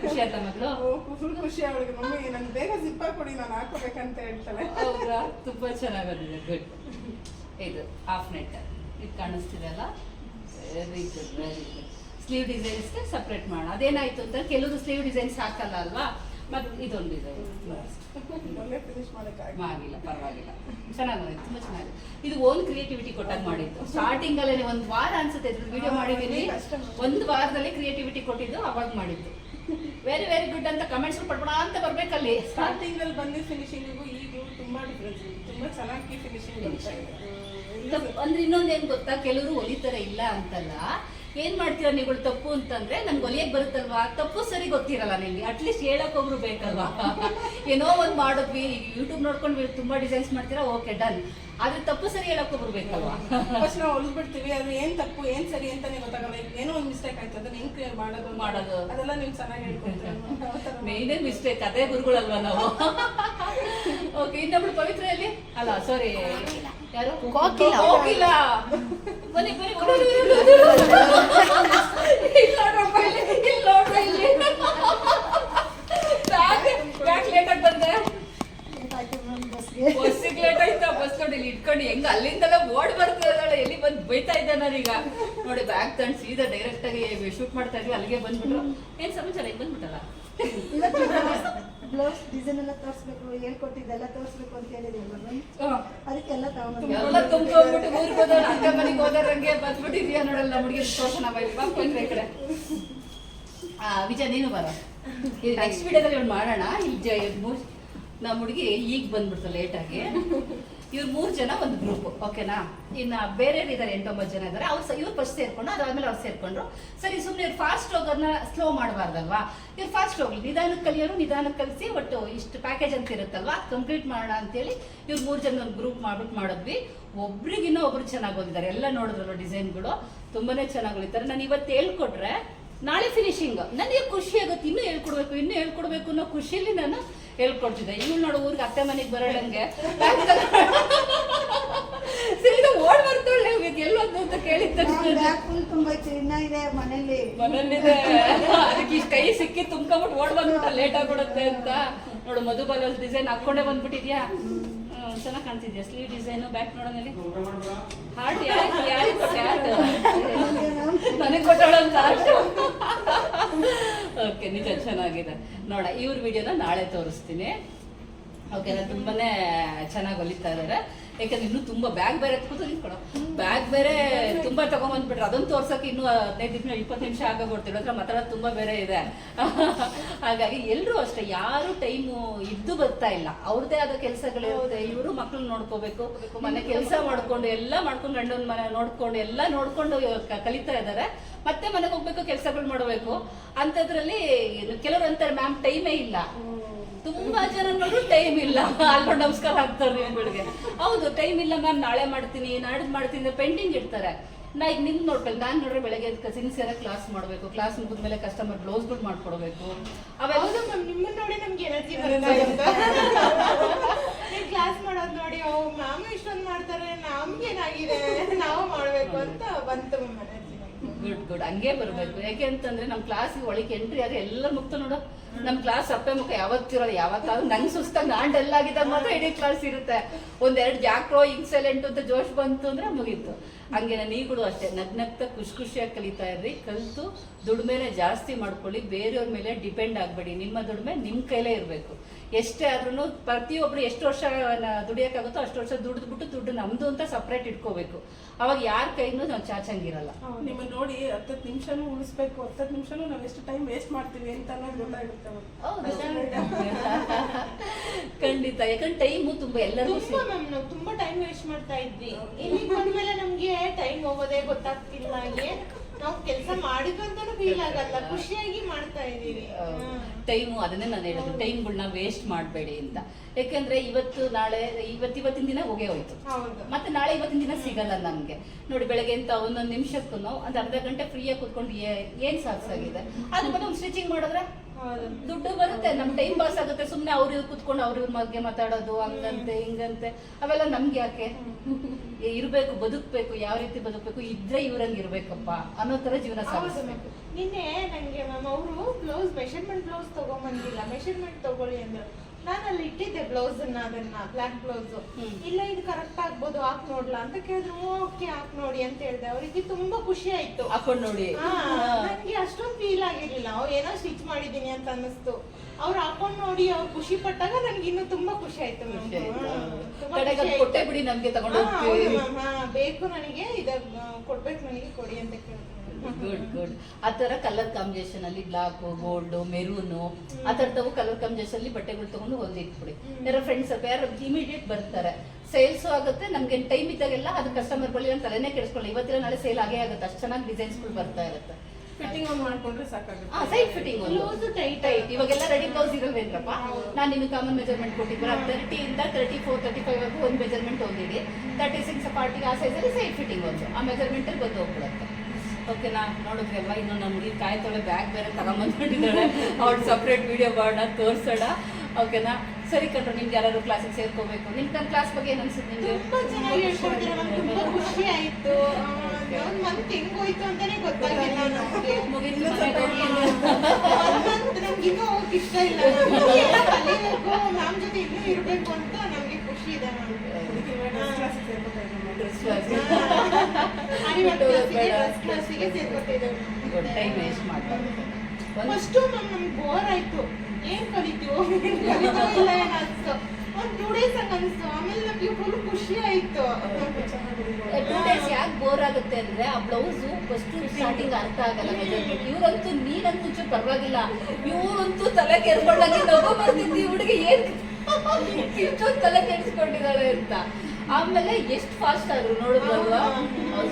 ಖುಷಿ ಆಯ್ತಾ ಮಗಳು? ಫುಲ್ ಖುಷಿ ಅವಳಿಗೆ. ಮಮ್ಮಿ ನಂಗೆ ಬೇಗ ಜಿಪ್ಪ ಕೊಡಿ ನಾನು ಹಾಕೋಬೇಕಂತ ಹೇಳ್ತಾಳೆ. ಹೌದಾ? ತುಂಬಾ ಚೆನ್ನಾಗಿ ಬಂದಿದೆ. ಗುಡ್ ಇದು ಹಾಫ್ ನೆಟ್ ಇದು ಕಾಣಿಸ್ತಿದೆ ಅಲ್ಲ very good very good sleeve ಡಿಸೈನ್ಸ್ಗೆ separate ಮಾಡೋಣ. ಅದೇನಾಯ್ತು ಅಂತ ಕೆಲವರು ಸ್ಲೀವ್ ಡಿಸೈನ್ಸ್ ಹಾಕಲ್ಲ ಅಲ್ವಾ? ಮತ್ತು ಇದೊಂದು ಡಿಸೈನ್ ಆಗಿಲ್ಲ ಪರವಾಗಿಲ್ಲ. ಚೆನ್ನಾಗಿ ತುಂಬ ತುಂಬಾ ಚೆನ್ನಾಗಿದೆ. ಇದು ಓನ್ ಕ್ರಿಯೇಟಿವಿಟಿ ಕೊಟ್ಟಾಗ ಮಾಡಿದ್ದು. ಸ್ಟಾರ್ಟಿಂಗ್ ಅಲ್ಲೇ ಒಂದು ವಾರ ಅನ್ಸುತ್ತೆ ಇದ್ರ ವಿಡಿಯೋ ಮಾಡಿದೀನಿ. ಒಂದು ವಾರದಲ್ಲಿ ಕ್ರಿಯೇಟಿವಿಟಿ ಕೊಟ್ಟಿದ್ದು ಅವಾಗ ಮಾಡಿದ್ದು. ವೆರಿ ವೆರಿ ಗುಡ್ ಅಂತ ಕಮೆಂಟ್ಸ್ ಪಡ್ಬೇಡ ಅಂತ ಬರ್ಬೇಕಲ್ಲಿ. ಸ್ಟಾರ್ಟಿಂಗ್ ಅಲ್ಲಿ ಬಂದಿದ್ದ ಫಿನಿಶಿಂಗಿಗೂ ಈಗೂ ತುಂಬಾ ಡಿಫ್ರೆನ್ಸ್ ತುಂಬಾ ಚೆನ್ನಾಗಿ ಫಿನಿಶಿಂಗ್. ತಪ್ಪು- ಅಂದ್ರೆ ಇನ್ನೊಂದ್ ಏನ್ ಗೊತ್ತಾ? ಕೆಲವರು ಹೊಲಿತಾರ ಇಲ್ಲ ಅಂತಲ್ಲ. ಏನ್ ಮಾಡ್ತೀರಾ ನೀವು ತಪ್ಪು ಅಂತಂದ್ರೆ ನಮ್ಗೆ ಹೊಲಿಯಕ್ ಬರುತ್ತಲ್ವಾ? ತಪ್ಪು ಸರಿ ಗೊತ್ತಿರಲ್ಲ ನಿಮ್ಗೆ. ಅಟ್ಲೀಸ್ಟ್ ಹೇಳಕ್ ಒಬ್ರು ಬೇಕಲ್ವಾ? ಏನೋ ಒಂದ್ ಮಾಡಿದ್ವಿ ಯೂಟ್ಯೂಬ್ ನೋಡ್ಕೊಂಡು ನೀವು ತುಂಬಾ ಡಿಸೈನ್ಸ್ ಮಾಡ್ತೀರಾ? ಓಕೆ ಡನ್ ಆದ್ರೆ ತಪ್ಪು ಸರಿ ಹೇಳಕ್ ಒಬ್ರು ಬೇಕಲ್ವಾ? ಫಸ್ಟ್ ನಾವು ಹೊಲಿಸ್ಬಿಡ್ತೀವಿ ಅದು ಏನ್ ತಪ್ಪು ಏನ್ ಸರಿ ಅಂತ ಗೊತ್ತಾಗಲ್ಲ. ಗೊತ್ತಾಗಬೇಕು ಏನೋ ಒಂದು ಮಿಸ್ಟೇಕ್ ಆಯ್ತು ಅದನ್ನ ಹೆಂಗ್ ಕ್ಲಿಯರ್ ಮಾಡೋದು? ಮಾಡೋದು. ಅದೆಲ್ಲ ನೀವು ಚೆನ್ನಾಗಿ ಹೇಳ್ಕೊಡ್ತೀರ? ಮೇನ್ ಏನ್ ಮಿಸ್ಟೇಕ್ ಅದೇ ಗುರುಗಳಲ್ವಾ ನಾವು? ಓಕೆ ಇನ್ನೊಬ್ಳು ಪವಿತ್ರ ಅಲ್ಲ ಸಾರಿ ಯಾರು? ಕೋಕಿಲ. ಕೋಕಿಲ. ಬನ್ನಿ ಬನ್ನಿ. ಇಲ್ಲಿ ನೋಡ್ರಪ್ಪ ಇಲ್ಲಿ ಇಲ್ಲಿ ನೋಡ್ರ ಇಲ್ಲಿ. ಯಾಕೆ ಲೇಟ್ ಆಗಿ ಬಂದೆ? ಬಸ್ಸಿಗೆ ಲೇಟ್ ಆಯ್ತಾ? ಬಸ್ ನೋಡಿ ಇಲ್ಲಿ ಇಟ್ಕೊಂಡು ಹೆಂಗ ಅಲ್ಲಿಂದೆಲ್ಲ ಓಡ್ ಬರ್ತಿದ್ದಾಳೆ ಎಲ್ಲಿ ಬಂದು ಬೈತಾ ಇದ್ದೆ ನಾನೀಗ ನೋಡಿ ಬ್ಯಾಗ್ ತಂದು ಸೀದಾ ಡೈರೆಕ್ಟ್ ಆಗಿ ಶೂಟ್ ಮಾಡ್ತಾ ಇದ್ವಿ. ಅಲ್ಲಿಗೆ ಬಂದ್ಬಿಟ್ರು. ಏನ್ ಸಮಾಚಾರ? ಈಗ ಬಂದ್ಬಿಟ್ಟಲ್ಲ? ಬ್ಲೌಸ್ ಡಿಸೈನ್ ಎಲ್ಲ ತೋರಿಸ್ಬೇಕು ಹೇಳ್ಕೊಟ್ಟಿದ್ದೆಲ್ಲ ತೋರಿಸ್ಬೇಕು ಅಂತ ಹೇಳಿದೆ ಮೇಡಮ್ ಹ್ಮ್. ಅದಕ್ಕೆಲ್ಲ ತುಂಬ್ಕೊಂಡ್ಬಿಟ್ಟು ಊರಿಗೆ ಹೋದವ್ರು ಅಕ್ಕ ಮನೆಗೆ ಹೋದವ್ರಂಗೆ ಬಂದ್ಬಿಟ್ಟಿದ್ಯಾ ನೋಡಲ್ಲ ಹುಡುಗಿ ತೋರ್ಸೋಣ ಬಂದ್ರೆ ಈ ಕಡೆ. ವಿಜಯ ನೀನು ಬರ ಇದು ನೆಕ್ಸ್ಟ್ ವಿಡಿಯೋದಲ್ಲಿ ಒಂದು ಮಾಡೋಣ. ಇಲ್ಲಿ ನಮ್ಮ ಹುಡುಗಿ ಈಗ ಬಂದ್ಬಿಡ್ತು ಲೇಟಾಗಿ ಇವ್ರು ಮೂರು ಜನ ಒಂದು ಗ್ರೂಪ್ ಓಕೆನಾ ಇನ್ನು ಬೇರೆ ಇದ್ದಾರೆ ಎಂಟೊಂಬತ್ತು ಜನ ಇದ್ದಾರೆ. ಅವ್ರು ಇವ್ರು ಫಸ್ಟ್ ಸೇರ್ಕೊಂಡು, ಅದಾದ್ಮೇಲೆ ಅವ್ರು ಸೇರ್ಕೊಂಡ್ರು. ಸರಿ ಸುಮ್ಮನೆ ಇವ್ರು ಫಾಸ್ಟ್ ಹೋಗೋದನ್ನ ಸ್ಲೋ ಮಾಡಬಾರ್ದಲ್ವಾ? ಇವ್ರು ಫಾಸ್ಟ್ ಹೋಗ್ಲಿ. ನಿಧಾನಕ್ಕೆ ಕಲಿಯೋರು ನಿಧಾನಕ್ಕೆ ಕಲಿಸಿ, ಒಟ್ಟು ಇಷ್ಟು ಪ್ಯಾಕೇಜ್ ಅಂತ ಇರುತ್ತಲ್ವಾ? ಅದು ಕಂಪ್ಲೀಟ್ ಮಾಡೋಣ ಅಂತೇಳಿ ಇವ್ರು ಮೂರು ಜನ ಒಂದು ಗ್ರೂಪ್ ಮಾಡ್ಬಿಟ್ಟು ಮಾಡಿದ್ವಿ. ಒಬ್ರಿಗಿನ್ನೂ ಒಬ್ರು ಚೆನ್ನಾಗಿ ಓದಿದ್ದಾರೆ. ಎಲ್ಲ ನೋಡಿದ್ರಲ್ಲ ಡಿಸೈನ್ಗಳು ತುಂಬಾನೇ ಚೆನ್ನಾಗಿ ಓದಿದ್ದಾರೆ. ನಾನು ಇವತ್ತು ಹೇಳ್ಕೊಟ್ರೆ ನಾಳೆ ಫಿನಿಶಿಂಗ್ ನನಗೆ ಖುಷಿ ಆಗುತ್ತೆ ಇನ್ನೂ ಹೇಳ್ಕೊಡ್ಬೇಕು ಇನ್ನೂ ಹೇಳ್ಕೊಡ್ಬೇಕು ಅನ್ನೋ ಖುಷಿಯಲ್ಲಿ ನಾನು ಹೇಳ್ಕೊಡ್ತಿದ್ದೆ. ಇವಳು ನೋಡು ಊರಿಗೆ ಅತ್ತೆ ಮನೆಗೆ ಬರೋಳಂಗೆ ಸೀದಾ ಓಡ್ ಎಲ್ಲೋದು ಅಂತ ಕೇಳಿದ ಇನ್ನ ಇದೆ ಮನೇಲಿ ಮನೇಲಿದೆ ಅದಕ್ಕೆ ಕೈ ಸಿಕ್ಕಿ ತುಂಬ್ಕೊಂಬಿಟ್ಟು ಓಡ್ ಬಂದ್ಬಿಟ್ಟ ಲೇಟ್ ಆಗ್ಬಿಡುತ್ತೆ ಅಂತ. ನೋಡು ಮಧುಬಾಲ ಡಿಸೈನ್ ಹಾಕೊಂಡೇ ಬಂದ್ಬಿಟ್ಟಿದ್ಯಾ? ಚೆನ್ನಾಗಿ ಕಾಣ್ತಿದ್ಯಾ? ಸ್ಲೀವ್ ಡಿಸೈನ್ ಬ್ಯಾಕ್ ನೋಡೋದಲ್ಲಿ ಹಾರ್ಟ್ ಯಾರು ಯಾರಿಗೆ ಕೊಟ್ಟೆ ನನಗೆ ಓಕೆ ನಿಜ ಚೆನ್ನಾಗಿದೆ. ನೋಡ ಇವ್ರ ವಿಡಿಯೋನ ನಾಳೆ ತೋರಿಸ್ತೀನಿ. ಓಕೆ ನಾನು ತುಂಬಾನೇ ಚೆನ್ನಾಗಿ ಹೊಲಿತಾ ಇದ್ದಾರೆ ಯಾಕಂದ್ರೆ ಇನ್ನೂ ತುಂಬಾ ಬ್ಯಾಗ್ ಬೇರೆ ಕೂತು ಬ್ಯಾಗ್ ಬೇರೆ ತುಂಬಾ ತಗೊಂಡ್ಬಂದ್ಬಿಟ್ರೆ. ಅದನ್ನ ತೋರ್ಸಕ್ಕೆ ಇನ್ನೂ ಹದಿನೈದು ನಿಮಿಷ ಇಪ್ಪತ್ತು ನಿಮಿಷ ಆಗೋಗ್ಬಿಡ್ತೀವಿ ಹತ್ರ ಮಾತಾಡೋದು ತುಂಬಾ ಬೇರೆ ಇದೆ. ಹಾಗಾಗಿ ಎಲ್ಲರೂ ಅಷ್ಟೇ, ಯಾರು ಟೈಮು ಇದ್ದು ಬರ್ತಾ ಇಲ್ಲ. ಅವ್ರದ್ದೇ ಆದ ಕೆಲಸಗಳಿರುತ್ತೆ ಇವರು ಮಕ್ಳು ನೋಡ್ಕೋಬೇಕು. ಮನೆ ಕೆಲಸ ಮಾಡ್ಕೊಂಡು, ಎಲ್ಲ ಮಾಡ್ಕೊಂಡು, ಗಂಡನ ಮನೆ ನೋಡ್ಕೊಂಡು, ಎಲ್ಲ ನೋಡ್ಕೊಂಡು ಕಲಿತಾ ಇದ್ದಾರೆ ಮತ್ತೆ ಮನೆಗೆ ಹೋಗ್ಬೇಕು, ಕೆಲಸಗಳು ಮಾಡಬೇಕು. ಅಂಥದ್ರಲ್ಲಿ, ಕೆಲವರು ಅಂತಾರೆ ಮ್ಯಾಮ್ ಟೈಮೇ ಇಲ್ಲ. ತುಂಬಾ ಜನ ನೋಡ್ರು ಟೈಮ್ ಇಲ್ಲ. ಅಲ್ಕೊಂಡು ನಮಸ್ಕಾರ ಹಾಕ್ತಾರೆ ನಿಮ್ಗಳಿಗೆ ಹೌದು ಟೈಮ್ ಇಲ್ಲ ಮ್ಯಾಮ್ ನಾಳೆ ಮಾಡ್ತೀನಿ ನಾಡಿದ್ ಮಾಡ್ತೀನಿ ಪೆಂಡಿಂಗ್ ಇಡ್ತಾರೆ ನಾ ಈಗ ನಿಮ್ ನೋಡ್ಬೇಕು ನಾನ್ ನೋಡ್ರೆ ಬೆಳಗ್ಗೆ ಸಿನ್ಸಿಯರ್ ಕ್ಲಾಸ್ ಮಾಡ್ಬೇಕು. ಕ್ಲಾಸ್ ಮುಗಿದ ಮೇಲೆ ಕಸ್ಟಮರ್ ಬ್ಲೌಸ್ಗಳು ಮಾಡ್ಕೊಡ್ಬೇಕು. ಅವೆಲ್ಲ ನಿಮ್ಮನ್ನ ನೋಡಿ ನಮ್ಗೆ ಎನರ್ಜಿ ಬರುತ್ತೆ. ನೀವು ಕ್ಲಾಸ್ ಮಾಡೋದ್ ನೋಡಿ ಓ ಮ್ಯಾಮ್ ಇಷ್ಟೊಂದು ಮಾಡ್ತಾರೆ ನಮ್ಗೇನಾಗಿದೆ ನಾವು ಮಾಡ್ಬೇಕು ಅಂತ ಬಂತು ಎನರ್ಜಿ ಗುಡ್ ಗುಡ್ ಹಂಗೆ ಬರ್ಬೇಕು. ಯಾಕೆ ಅಂತಂದ್ರೆ ನಮ್ ಕ್ಲಾಸ್ ಒಳಗೆ ಎಂಟ್ರಿ ಆದ್ರೆ ಎಲ್ಲ ಮುಕ್ತ ನೋಡು. ನಮ್ ಕ್ಲಾಸ್ ಅಪ್ಪೆ ಮುಖ ಯಾವತ್ತಿರೋದು ಯಾವತ್ತಾದ್ರೂ ನಂಗೆ ಸುಸ್ತಾಗ ನಾನ್ ಡಲ್ ಆಗಿದ್ದಾಗ ಮಾತ್ರ ಇಡೀ ಕ್ಲಾಸ್ ಇರುತ್ತೆ. ಒಂದೆರಡು ಜಾಕ್ರೋ ಇನ್ಸಲೆಂಟ್ ಅಂತ ಜೋಶ್ ಬಂತು ಅಂದ್ರೆ ಮುಗೀತು. ಹಂಗೆ ನೀಗಳು ಅಷ್ಟೇ ನಗ್ ನಗ್ತಾ ಖುಷಿ ಖುಷಿಯಾಗಿ ಕಲಿತಾ ಇರ್ರಿ. ಕಲಿತು ದುಡಿಮೆನೆ ಜಾಸ್ತಿ ಮಾಡ್ಕೊಳ್ಳಿ, ಬೇರೆಯವ್ರ ಮೇಲೆ ಡಿಪೆಂಡ್ ಆಗಬೇಡಿ. ನಿಮ್ಮ ದುಡ್ಮೆ ನಿಮ್ಮ ಕೈಲೇ ಇರಬೇಕು. ಎಷ್ಟೇ ಆದ್ರೂ ಪ್ರತಿಯೊಬ್ಬರು ಎಷ್ಟು ವರ್ಷ ದುಡಿಯೋಕ್ಕಾಗುತ್ತೋ ಅಷ್ಟು ವರ್ಷ ದುಡಿದ್ಬಿಟ್ಟು ದುಡ್ಡು ನಮ್ದು ಅಂತ ಸಪ್ರೇಟ್ ಇಟ್ಕೋಬೇಕು. ಅವಾಗ ಯಾರ ಕೈನೂ ನಾವು ಚಾಚಂಗಿರಲ್ಲ. ನಿಮ್ಮನ್ನ ನೋಡಿ ಹತ್ತತ್ತು ನಿಮಿಷನೂ ಉಳಿಸ್ಬೇಕು ಹತ್ತತ್ತು ನಿಮಿಷನೂ ನಾವು ಎಷ್ಟು ಟೈಮ್ ವೇಸ್ಟ್ ಮಾಡ್ತೀವಿ ಅಂತ ಗೊತ್ತಾಗುತ್ತೆ. ಖಂಡಿತ. ಯಾಕಂದ್ರೆ ಟೈಮು ತುಂಬಾ ಎಲ್ಲರೂ ಮ್ಯಾಮ್ ನಾವು ತುಂಬಾ ಟೈಮ್ ವೇಸ್ಟ್ ಮಾಡ್ತಾ ಇದ್ವಿ. ಇಲ್ಲಿ ಬಂದ್ಮೇಲೆ ನಮ್ಗೆ ಟೈಮ್ ಹೋಗೋದೇ ಗೊತ್ತಾಗ್ತಿಲ್ಲ ಏನ್ ನಾವು ಕೆಲಸ ಮಾಡಿದ್ವಿ ಅಂತಾನು ಫೀಲ್ ಆಗಲ್ಲ. ಖುಷಿಯಾಗಿ ಮಾಡ್ತಾ ಇದ್ದೀವಿ. ಟೈಮು ಅದನ್ನೇ ನಾನು ಹೇಳೋದು ಟೈಮ್ಗಳನ್ನ ವೇಸ್ಟ್ ಮಾಡಬೇಡಿ ಅಂತ. ಯಾಕಂದ್ರೆ ಇವತ್ತು ನಾಳೆ ಇವತ್ತು ಇವತ್ತಿನ ದಿನ ಹೋಗೇ ಹೋಯ್ತು. ಮತ್ತೆ ನಾಳೆ ಇವತ್ತಿನ ದಿನ ಸಿಗಲ್ಲ ನಮ್ಗೆ. ನೋಡಿ ಬೆಳಗ್ಗೆ ಅಂತ ಒಂದೊಂದು ನಿಮಿಷಕ್ಕೂ ಒಂದ್ ಅರ್ಧ ಗಂಟೆ ಫ್ರೀಯಾಗಿ ಕೂತ್ಕೊಂಡು ಏನ್ ಸಾಕ್ಸಾಗಿದೆ ಅದ್ರ ಬಗ್ಗೆ ಒಂದು ಸ್ಟಿಚಿಂಗ್ ಮಾಡಿದ್ರೆ ದುಡ್ಡು ಬರುತ್ತೆ ನಮ್ ಟೈಮ್ ಪಾಸ್ ಆಗುತ್ತೆ. ಸುಮ್ನೆ ಅವ್ರ ಇವ್ರು ಕುತ್ಕೊಂಡು ಅವ್ರ ಇವ್ರ ಬಗ್ಗೆ ಮಾತಾಡೋದು ಹಂಗಂತೆ ಹಿಂಗಂತೆ. ಅವೆಲ್ಲ ನಮ್ಗೆ ಯಾಕೆ? ಇರಬೇಕು ಬದುಕ್ಬೇಕು ಯಾವ ರೀತಿ ಬದುಕ್ಬೇಕು? ಇದ್ರೆ ಇವ್ರಂಗ್ ಇರ್ಬೇಕಪ್ಪ ಅನ್ನೋ ತರ ಜೀವನ ಸಾಗಿಸ್ಬೇಕು. ನಿನ್ನೆ ನಂಗೆ ಮ್ಯಾಮ್ ಅವರು ಬ್ಲೌಸ್ ಮೆಷರ್ಮೆಂಟ್ ಬ್ಲೌಸ್ ತಗೊಂಬಂದಿಲ್ಲ. ಮೆಷರ್ಮೆಂಟ್ ತಗೊಳ್ಳಿ ಅಂದ್ರು. ನಾನು ಅಲ್ಲಿ ಇಟ್ಟಿದ್ದೆ ಬ್ಲೌಸ್ ಅನ್ನ ಅದನ್ನ ಬ್ಲಾಕ್ ಬ್ಲೌಸ್ ಇಲ್ಲ ಇದು ಕರೆಕ್ಟ್ ಆಗ್ಬೋದು ಹಾಕ್ ನೋಡ್ಲಾ ಅಂತ ಕೇಳಿದ್ರು ಓಕೆ ಹಾಕ್ ನೋಡಿ ಅಂತ ಹೇಳ್ದೆ. ಅವ್ರಿಗೆ ತುಂಬಾ ಖುಷಿ ಆಯ್ತು. ಹಾಕೊಂಡ್ ನೋಡಿ. ನನ್ಗೆ ಅಷ್ಟೊಂದು ಫೀಲ್ ಆಗಿರ್ಲಿಲ್ಲ. ಅವ್ರು ಏನೋ ಸ್ಟಿಚ್ ಮಾಡಿದೀನಿ ಅಂತ ಅನ್ನಿಸ್ತು. ಅವ್ರು ಹಾಕೊಂಡ್ ನೋಡಿ ಅವ್ರು ಖುಷಿ ಪಟ್ಟಾಗ ನನ್ಗೆ ಇನ್ನೂ ತುಂಬಾ ಖುಷಿ ಆಯ್ತು. ಕೊಟ್ಟೆ ಬಿಡಿ ನಮ್ಗೆ ತಗೊಂಡು ಬೇಕು ನನಗೆ ಇದ ಕೊಡ್ಬೇಕು ನನಗೆ ಕೊಡಿ ಅಂತ ಕೇಳಿದ್ರು. ಗುಡ್ ಗುಡ್ ಆ ತರ ಕಲರ್ ಕಾಂಬಿನೇಷನ್ ಅಲ್ಲಿ ಬ್ಲಾಕ್ ಗೋಲ್ಡ್ ಮೆರೂನು ಆ ತರದವು ಕಲರ್ ಕಾಂಬಿನೇಷನ್ ಅಲ್ಲಿ ಬಟ್ಟೆಗಳು ತಗೊಂಡು ಹೊಂದಿಟ್ಬಿಡಿ ಯಾರ ಫ್ರೆಂಡ್ಸ್ ಯಾರು ಇಮಿಡಿಯೇಟ್ ಬರ್ತಾರೆ. ಸೇಲ್ಸು ಆಗುತ್ತೆ ನಮ್ಗೆ ಟೈಮ್ ಇದ್ದಾಗೆಲ್ಲ ಅದು ಕಸ್ಟಮರ್ ಬಳಿ ಅಂತ ತಲೆನೇ ಕೆಡಿಸ್ಕೊಳ್ಳಿ ಇವತ್ತಿನ ನಾಳೆ ಸೇಲ್ ಆಗೇ ಆಗುತ್ತೆ. ಅಷ್ಟು ಚೆನ್ನಾಗಿ ಡಿಸೈನ್ಸ್ಗಳು ಬರ್ತಾ ಇರುತ್ತೆ. ಫಿಟ್ಟಿಂಗ್ ಒಂದು ಮಾಡ್ಕೊಂಡ್ರೆ ಸಾಕಾಗುತ್ತೆ. ಆ side fitting Blouse tight tight ಇವಾಗೆಲ್ಲ ರೆಡಿ ಬ್ಲೌಸ್ ಇರೋವೇನ್ರಪ್ಪ? ನಾನು ನಿಮಗೆ ಕಾಮನ್ ಮೆಜರ್ಮೆಂಟ್ ಕೊಟ್ಟಿದ್ದೀರ ತರ್ಟಿ ಇಂದ ತರ್ಟಿ ಫೋರ್ ತರ್ಟಿ ಫೈವ್ ವರೆಗೂ ಒಂದು ಮೆಜರ್ಮೆಂಟ್ ಹೊಂದಿಡಿ ತರ್ಟಿ ಸಿಕ್ಸ್ ಪಾರ್ಟಿಗೆ ಆ ಸೈಜಲ್ಲಿ ಸೈಡ್ ಫಿಟ್ಟಿಂಗ್ ಒಂದು ಆ ಮೆಜರ್ಮೆಂಟ್ ಅಲ್ಲಿ ಬಂದು ಹೋಗ್ಬಿಡುತ್ತೆ. ಓಕೆನಾ ನೋಡಿದ್ರಿ ಅಲ್ವಾ ಇನ್ನು ಕಾಯಿ ತೊಳೆ ಬ್ಯಾಗ್ ಬೇರೆ ತಗೊಂಬಂದ್ಬಿಟ್ಟಿದ್ದಾಳೆ ಅವ್ಳು ಸಪ್ರೇಟ್ ವಿಡಿಯೋ ಮಾಡೋಣ ತೋರಿಸೋಣ. ಓಕೆನಾ? ಸರಿ ಕಣ್ರು ನಿಮ್ಗೆ ಯಾರು ಕ್ಲಾಸಿಗೆ ಸೇರ್ಕೋಬೇಕು. ನಿಮ್ ನನ್ನ ಕ್ಲಾಸ್ ಬಗ್ಗೆ ಏನು ಅನ್ಸುತ್ತೆ ನಿಮ್ಗೆ? ತುಂಬಾ ಚೆನ್ನಾಗಿ ಹೇಳ್ಕೊಡ್ತೀರ ನಮ್ಗೆ ತುಂಬಾ ಖುಷಿ ಆಯ್ತು. ಒಂದು ಮಂತ್ ಅಂತಾನೆ ಗೊತ್ತಾಗಿಲ್ಲ ನಮ್ಗೆ. ನಮ್ಗೆ ಇನ್ನೂ ಹೋಗಕ್ ಇಷ್ಟ ಇಲ್ಲ. ನಮ್ಗೆ ಮ್ಯಾಮ್ ಜೊತೆ ಇನ್ನೂ ಇರ್ಬೇಕು ಅಂತ ನಮ್ಗೆ ಖುಷಿ ಇದೆ ಫಸ್ಟು ನಮ್ಗೆ ಬೋರ್ ಆಯ್ತು. ಏನ್ ಕಲಿತೀವೋ? ಏನ್ ಇಲ್ಲ ಏನ್ ಅನ್ಸ್ತು? ಒಂದ್ ಟೂ ಡೇಸ್ ಹಂಗ ಅನಿಸ್ತು. ಆಮೇಲೆ ನಮ್ಗೆ ಫುಲ್ ಖುಷಿ ಆಯ್ತು. ಟೂ ಡೇಸ್ ಯಾಕೆ ಬೋರ್ ಆಗುತ್ತೆ ಅಂದ್ರೆ ಆ ಬ್ಲೌಸು ಫಸ್ಟ್ ಸ್ಟಾರ್ಟಿಂಗ್ ಅರ್ಥ ಆಗಲ್ಲ ಇವ್ರಂತೂ ನೀನಂತೂ ಚೂರು ಪರವಾಗಿಲ್ಲ. ಇವ್ರಂತೂ ತಲೆ ಕೆರ್ಕೊಂಡಾಗಿ ನಗು ಬರ್ತಿದ್ದಿ ಹುಡುಗಿ ಏನ್ ಇಷ್ಟೊಂದು ತಲೆ ಕೆಡಿಸ್ಕೊಂಡಿದ್ದಾಳೆ ಅಂತ. ಆಮೇಲೆ ಎಷ್ಟು ಫಾಸ್ಟ್ ಆದ್ರು ನೋಡೋದಲ್ವಾ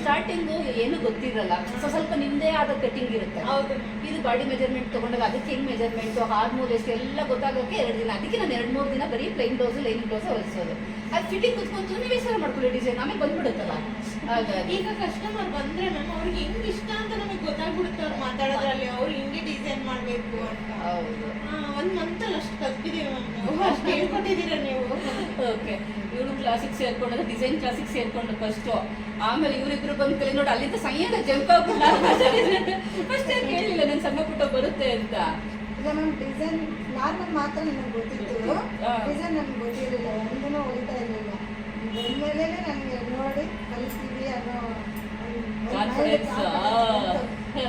ಸ್ಟಾರ್ಟಿಂಗ್ ಏನು ಗೊತ್ತಿರಲ್ಲ. ಸ್ವಲ್ಪ ನಿಮ್ದೇ ಆದ ಕಟಿಂಗ್ ಇರುತ್ತೆ. ಹೌದು. ಇದು ಬಾಡಿ ಮೆಜರ್ಮೆಂಟ್ ತಗೊಂಡಾಗ ಅದಕ್ಕೆ ಹೆಂಗ್ ಮೆಜರ್ಮೆಂಟ್ ಹಾರ್ಮೋನ್ ಎಷ್ಟು ಎಲ್ಲ ಗೊತ್ತಾಗೋಕೆ ಎರಡು ದಿನ. ಅದಕ್ಕೆ ನಾನು ಎರಡು ಮೂರು ದಿನ ಬರೀ ಪ್ಲೈನ್ ಬ್ಲೌಸ್ ಲೈನ್ ಬ್ಲೌಸ್ ಹೊಲಿಸೋದು. ಅದು ಫಿಟ್ಟಿಂಗ್ ಕುತ್ಕೊಂತು ನೀವೇ ಸರ್ ಮಾಡ್ಕೊಳ್ಳಿ ಡಿಸೈನ್ ಆಮೇಲೆ ಬಂದ್ಬಿಡುತ್ತಲ್ಲ. ಈಗ ಕಸ್ಟಮರ್ ಬಂದ್ರೆ ಮ್ಯಾಮ್ ಅವ್ರಿಗೆ ಹೆಂಗ್ ಇಷ್ಟ ಅಂತ ನಮಗೆ ಗೊತ್ತಾಗ್ಬಿಡುತ್ತೆ ಅವ್ರು ಮಾತಾಡೋದ್ರಲ್ಲಿ. ಅವ್ರು ಹಿಂಗೆ ಡಿಸೈನ್ ಮಾಡ್ಬೇಕು ಅಂತ. ಹೌದು. ಒಂದ್ ಮಂತ್ ಅಲ್ಲಿ ಅಷ್ಟು ಕಲ್ತಿದೀವಿ ಮ್ಯಾಮ್ ಅಷ್ಟು ಹೇಳ್ಕೊಟ್ಟಿದ್ದೀರಾ ನೀವು. ಓಕೆ ಇವಳು ಕ್ಲಾಸಿಗೆ ಸೇರ್ಕೊಂಡ್ರೆ ಡಿಸೈನ್ ಕ್ಲಾಸಿಗೆ ಸೇರ್ಕೊಂಡು ಫಸ್ಟು ಆಮೇಲೆ ಇವರಿಬ್ರು ಬಂದು ಕಲಿ ನೋಡಿ ಅಲ್ಲಿಂದ ಸಂಯದ ಆಗ್ಬಿಟ್ಟು. ಫಸ್ಟ್ ಕೇಳಲಿಲ್ಲ ನಾನು ಸಣ್ಣ ಪುಟ್ಟ ಬರುತ್ತೆ ಅಂತ. ಇಲ್ಲ ಮ್ಯಾಮ್ ಡಿಸೈನ್ ನಾರ್ಮಲ್ ಮಾತ್ರ ನನಗೆ ಗೊತ್ತಿತ್ತು. ಡಿಸೈನ್ ನನಗೆ ಗೊತ್ತಿರಲಿಲ್ಲ ಒಂದೂ ಹೊಲಿತಾ ಇರಲಿಲ್ಲ. ಬಂದ್ಮೇಲೆ ನನಗೆ ನೋಡಿ ಕಲಿಸ್ತೀವಿ ಅನ್ನೋ.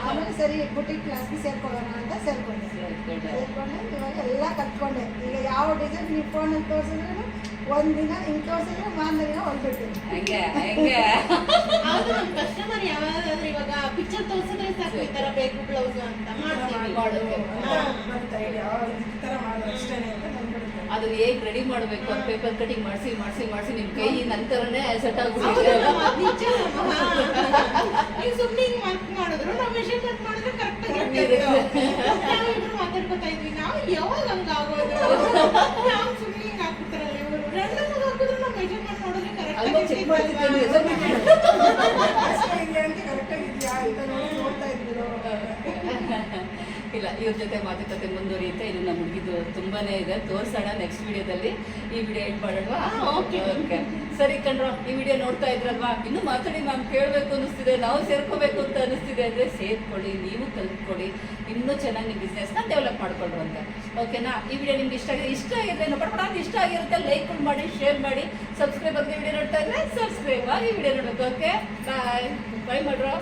ಆಮೇಲೆ ಸರಿ ಬುಟಿಕ್ ಕ್ಲಾಸ್ಗೆ ಸೇರ್ಕೊಳ್ಳೋಣ ಅಂತ ಸೇರ್ಕೊಂಡೆ. ಸೇರ್ಕೊಂಡೆ. ಸೇರ್ಕೊಂಡೆ ಇವಾಗ ಎಲ್ಲ ಕತ್ಕೊಂಡೆ ಈಗ ಯಾವ ಡಿಸೈನ್ ನೀವು ಫೋನಲ್ಲಿ ತೋರಿಸಿದ್ರು ಒಂದಿನ ಹಿಂಗೆ ತೋರಿಸಿದ್ರೆ ಮಾರನೇ ದಿನ ಹೊಲ್ಬಿಡ್ತೀನಿ. ಹಂಗೆ ಹಂಗೆ. ಹೌದು ನಮ್ ಕಸ್ಟಮರ್ ಯಾವ್ದಾದ್ರು ಇವಾಗ ಪಿಕ್ಚರ್ ತೋರಿಸಿದ್ರೆ ಸಾಕು ಈ ತರ ಬೇಕು ಬ್ಲೌಸ್ ಅಂತ. ಮಾಡ್ತೀವಿ. ಈ ಥರ ಅಷ್ಟೇ ಅದು ಹೇಗ್ ರೆಡಿ ಮಾಡಬೇಕು ಅಂತ ಪೇಪರ್ ಕಟಿಂಗ್ ಮಾಡಿಸಿ ಮಾಡಿಸಿ ಮಾಡಿಸಿ ನಿಮ್ಮ ಕೈ ನಂತರನೇ ಸೆಟ್ ಅದ್ ನಿಜ. ಹಾ. ನೀವು ಹಿಂಗ್ ಮಾಡಿದ್ರು ನಾವು ಮೆಷರ್ಮೆಂಟ್ ಮಾಡಿದ್ರೆ ಕರೆಕ್ಟ್ ಆಗಿರುತ್ತೆ ನಾವಿಬ್ರು ಮಾತಾಡ್ಕೊತಾ ಇದ್ವಿ. ನಾವು ಯಾವಾಗ ನಾವು ಸುಮ್ನೆ ಹಿಂಗ್ ಹಾಕ್ಬಿಡ್ತಾರಲ್ಲ ಇವರು ರೆಂಡಮ್ ಹಾಕಿದ್ರು ನಾವು ಮೆಷರ್ಮೆಂಟ್ ಮಾಡಿದ್ರೆ ಅಲ್ವಾ ಚೆಕ್ ಮಾಡ್ತಿದ್ದೆ ಕರೆಕ್ಟ್ ಅಷ್ಟೇ ಇದೆಯಾ ಅಂತ ಕರೆಕ್ಟಾಗಿ ಇದೆಯಾ ಅಂತ ನೋಡಿ ನೋಡ್ತಾ ಇದ್ರು ಇಲ್ಲ ಇವ್ರ ಜೊತೆ ಮಾತುಕತೆ ಮುಂದುವರಿಯುತ್ತೆ. ಇದು ನಮ್ಮ ಹುಡುಗಿದು ತುಂಬಾನೇ ಇದೆ. ತೋರಿಸೋಣ ನೆಕ್ಸ್ಟ್ ವಿಡಿಯೋದಲ್ಲಿ ಈ ವಿಡಿಯೋ ಎಂಡ್ ಮಾಡೋಣ ಓಕೆ ಓಕೆ ಸರಿ ಕಣ್ರ ಈ ವಿಡಿಯೋ ನೋಡ್ತಾ ಇದ್ರಲ್ವಾ? ಇನ್ನು ಮಾತಾಡಿ ಮ್ಯಾಮ್ ಕೇಳಬೇಕು ಅನಿಸ್ತಿದೆ ನಾವು ಸೇರ್ಕೋಬೇಕು ಅಂತ ಅನಿಸ್ತಿದೆ ಅಂದ್ರೆ ಸೇರ್ಕೊಳ್ಳಿ ನೀವು ಕಲ್ತ್ಕೊಳ್ಳಿ. ಇನ್ನೂ ಚೆನ್ನಾಗಿ ನಿಮ್ಮ ಬಿಸ್ನೆಸ್ನ ಡೆವಲಪ್ ಮಾಡ್ಕೊಳ್ಳುವಂತೆ. ಓಕೆನಾ ಈ ವಿಡಿಯೋ ನಿಮ್ಗೆ ಇಷ್ಟ ಆಗಿದೆ ಇಷ್ಟ ಆಗಿದ್ರೆ ಪಡ್ಪಡ ಅಂತ ಇಷ್ಟ ಆಗಿರುತ್ತೆ ಲೈಕ್ ಮಾಡಿ ಶೇರ್ ಮಾಡಿ ಸಬ್ಸ್ಕ್ರೈಬ್ ಆಗಿ ವಿಡಿಯೋ ನೋಡ್ತಾ ಇದ್ರೆ ಸಬ್ಸ್ಕ್ರೈಬ್ ಆಗಿ ವಿಡಿಯೋ ನೋಡ್ಬೇಕು ಓಕೆ ಬಾಯ್ ಬಾಯ್ ಮಾಡ್ರೋ.